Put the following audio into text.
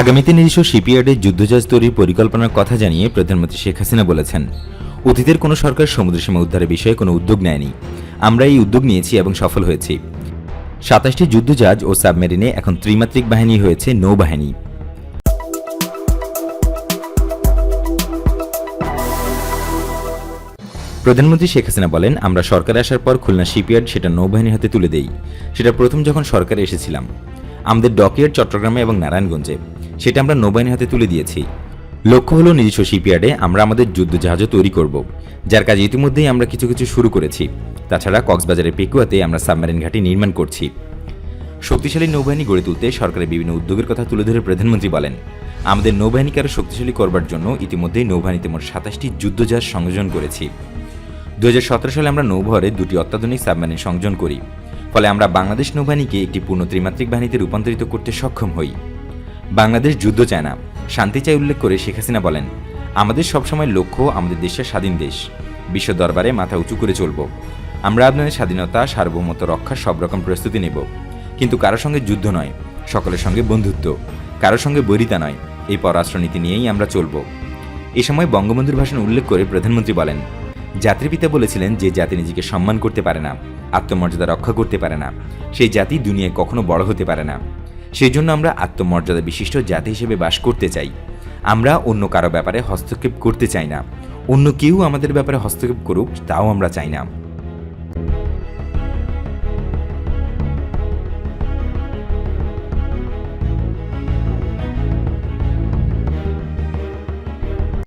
আগামীতে নিজস্ব শিপইয়ার্ডে যুদ্ধজাহাজ তৈরির পরিকল্পনার কথা জানিয়ে প্রধানমন্ত্রী শেখ হাসিনা বলেছেন, অতীতের কোনো সরকার সমুদ্রসীমা উদ্ধারের বিষয়ে কোনো উদ্যোগ নেয়নি। আমরা এই উদ্যোগ নিয়েছি এবং সফল হয়েছি। সাতাশটি যুদ্ধজাহাজ ও সাবমেরিনে এখন ত্রিমাত্রিক বাহিনী হয়েছে নৌবাহিনী। প্রধানমন্ত্রী শেখ হাসিনা বলেন, আমরা সরকারে আসার পর খুলনা শিপইয়ার্ড সেটা নৌবাহিনীর হাতে তুলে দেই। সেটা প্রথম যখন সরকারে এসেছিলাম। আমাদের ডকইয়ার্ড চট্টগ্রামে এবং নারায়ণগঞ্জে। সেটা আমরা নৌবাহিনীর হাতে তুলে দিয়েছি। লক্ষ্য হলো নিজস্ব শিপইয়ার্ডে আমরা আমাদের যুদ্ধজাহাজও তৈরি করব, যার কাজ ইতিমধ্যেই আমরা কিছু কিছু শুরু করেছি। তাছাড়া কক্সবাজারের পেকুয়াতে আমরা সাবমেরিন ঘাঁটি নির্মাণ করছি। শক্তিশালী নৌবাহিনী গড়ে তুলতে সরকারের বিভিন্ন উদ্যোগের কথা তুলে ধরে প্রধানমন্ত্রী বলেন, আমাদের নৌবাহিনীকে আরও শক্তিশালী করবার জন্য ইতিমধ্যেই নৌবাহিনীতে মোট সাতাশটি যুদ্ধজাহাজ সংযোজন করেছি। দু হাজার সতেরো সালে আমরা নৌবহরে দুটি অত্যাধুনিক সাবমেরিন সংযোজন করি, ফলে আমরা বাংলাদেশ নৌবাহিনীকে একটি পূর্ণ ত্রিমাত্রিক বাহিনীতে রূপান্তরিত করতে সক্ষম হই। বাংলাদেশ যুদ্ধ চায় না। শান্তি চাই উল্লেখ করে শেখ হাসিনা বলেন, আমাদের সবসময় লক্ষ্য আমাদের দেশের স্বাধীন দেশ। বিশ্ব দরবারে মাথা উঁচু করে চলব। আমরা আপনাদের স্বাধীনতা, সার্বভৌমত্ব রক্ষার সব রকম প্রস্তুতি নেব। কিন্তু কারোর সঙ্গে যুদ্ধ নয়, সকলের সঙ্গে বন্ধুত্ব। কারোর সঙ্গে বৈরিতা নয়। এই পররাষ্ট্রনীতি নিয়েই আমরা চলব। এ সময় বঙ্গবন্ধুর ভাষণ উল্লেখ করে প্রধানমন্ত্রী বলেন, জাতির পিতা বলেছিলেন যে জাতি নিজেকে সম্মান করতে পারে না, আত্মমর্যাদা রক্ষা করতে পারে না। সেই জাতি দুনিয়ায় কখনো বড় হতে পারে না। সেই জন্য আমরা আত্মমর্যাদা বিশিষ্ট জাতি হিসেবে বাস করতে চাই। আমরা অন্য কারও ব্যাপারে হস্তক্ষেপ করতে চাই না। অন্য কেউ আমাদের ব্যাপারে হস্তক্ষেপ করুক, তাও আমরা চাই না।